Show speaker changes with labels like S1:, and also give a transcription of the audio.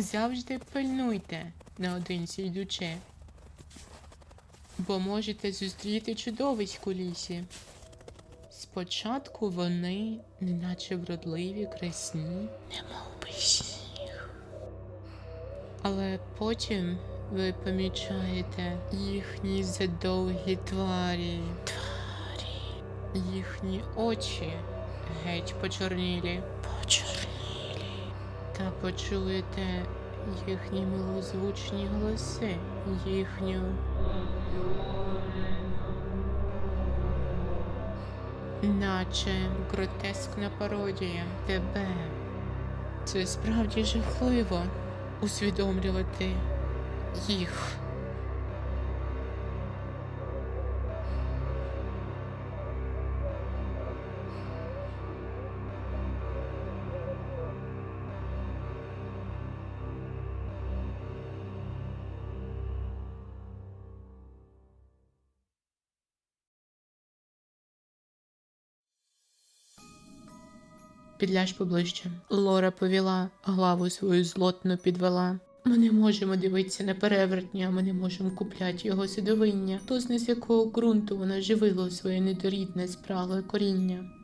S1: Завжди пильнуйте наодинці йдучи, бо можете зустріти чудовиськ у лісі. Спочатку вони, неначе вродливі, красні, немов би сніг. Але потім ви помічаєте їхні задовгі тварі. Тварі. Їхні очі геть почорнілі. Почорнілі. Почуєте їхні милозвучні голоси, їхню. Наче гротескна пародія тебе. Це справді жахливо усвідомлювати їх. Підляж поближче. Лора повіла, главу свою злотно підвела. Ми не можемо дивитися на перевертня, ми не можемо купляти його сидовиння, то з якого ґрунту воно живило своє недорідне спрагле коріння.